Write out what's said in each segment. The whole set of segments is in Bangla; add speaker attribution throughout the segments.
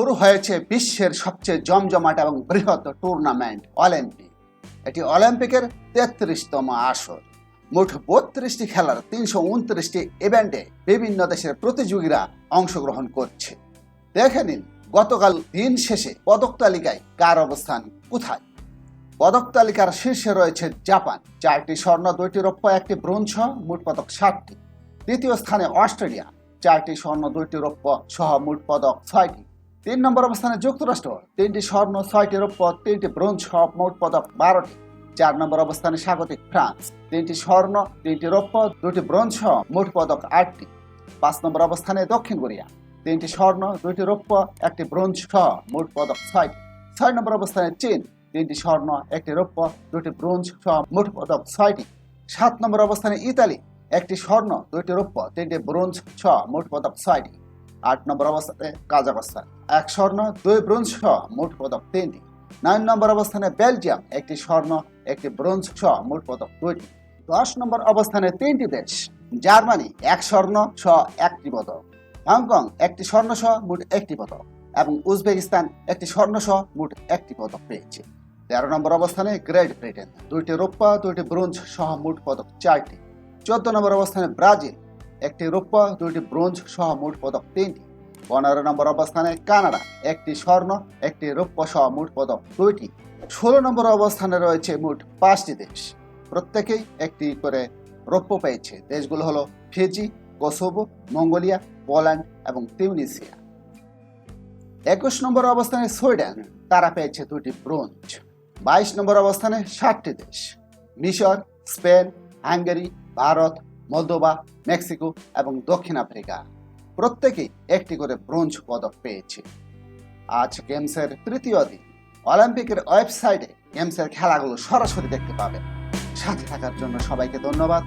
Speaker 1: শুরু হয়েছে বিশ্বের সবচেয়ে জমজমাট এবং বৃহৎ টুর্নামেন্ট অলিম্পিক এটি অলিম্পিকের তেত্রিশতম আসর। মোট বত্রিশটি খেলার তিনশো উনত্রিশটি ইভেন্টে বিভিন্ন দেশের প্রতিযোগীরা অংশগ্রহণ করছে। দেখে নিন, গতকাল দিন শেষে পদক তালিকায় কার অবস্থান, কোথায়? পদক তালিকার শীর্ষে রয়েছে জাপান। চারটি স্বর্ণ, দুইটি রৌপ্য, একটি ব্রোঞ্জ, মোট পদক ষাটটি। দ্বিতীয় স্থানে অস্ট্রেলিয়া। চারটি স্বর্ণ, দুইটি রৌপ্য সহ মোট পদক ছয়টি। তিন নম্বর অবস্থানে যুক্তরাষ্ট্র। তিনটি স্বর্ণ ছয়টি রৌপ্য তিনটি ব্রোঞ্জ সহ মোট পদক বারোটি। চার নম্বর অবস্থানে স্বাগতিক ফ্রান্স। তিনটি স্বর্ণ তিনটি রৌপ্য দুটি ব্রোঞ্জ, সহ মোট পদক আটটি। পাঁচ নম্বর অবস্থানে দক্ষিণ কোরিয়া। তিনটি স্বর্ণ দুইটি রৌপ্য একটি ব্রোঞ্জ, সহ মোট পদক ছয়টি। ছয় নম্বর অবস্থানে চীন। তিনটি স্বর্ণ একটি রৌপ্য দুটি ব্রোঞ্জ, সহ মোট পদক ছয়টি। সাত নম্বর অবস্থানে ইতালি। একটি স্বর্ণ দুইটি রৌপ্য তিনটি ব্রোঞ্জ, সহ মোট পদক ছয়টি। আট নম্বর অবস্থানে কাজাকস্তান এক স্বর্ণ, দুই ব্রোঞ্জ সহ মোট পদক তিনটি। নয় নম্বর অবস্থানে বেলজিয়াম, একটি স্বর্ণ, একটি ব্রোঞ্জ সহ মোট পদক দুইটি। দশ নম্বর অবস্থানে তিনটি দেশ, জার্মানি, এক স্বর্ণ সহ একটি পদক। হংকং, একটি স্বর্ণ সহ মোট একটি পদক এবং উজবেকিস্তান, একটি স্বর্ণ সহ মোট একটি পদক পেয়েছে। তেরো নম্বর অবস্থানে গ্রেট ব্রিটেন, দুইটি রৌপ্য, দুইটি ব্রোঞ্জ সহ মোট পদক চারটি। চোদ্দ নম্বর অবস্থানে ব্রাজিল একটি রৌপ্য দুইটি ব্রোঞ্জ সহ মোট পদক তিনটি। পনেরো নম্বর অবস্থানে কানাডা, একটি স্বর্ণ, একটি রৌপ্য সহ মোট পদক দুইটি। ষোলো নম্বর অবস্থানে রয়েছে মোট পাঁচটি দেশ। প্রত্যেকেই একটি করে রৌপ্য পেয়েছে। দেশগুলো হলো ফিজি, কোসোভো, মঙ্গোলিয়া, পোল্যান্ড এবং তিউনিসিয়া। একুশ নম্বর অবস্থানে সুইডেন, তারা পেয়েছে দুটি ব্রোঞ্জ। বাইশ নম্বর অবস্থানে ষাটটি দেশ। মিশর, Spain, Hungary, Bharat Moldova Mexico এবং দক্ষিণ আফ্রিকা। প্রত্যেকেই একটি করে ব্রোঞ্জ পদক পেয়েছে। আজ গেমসের তৃতীয় দিন। অলিম্পিকের ওয়েবসাইটে গেমসের খেলাগুলো সরাসরি দেখতে পাবেন। সাথে থাকার জন্য সবাইকে ধন্যবাদ।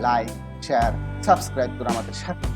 Speaker 1: লাইক, শেয়ার, সাবস্ক্রাইব করে আমাদের সাথে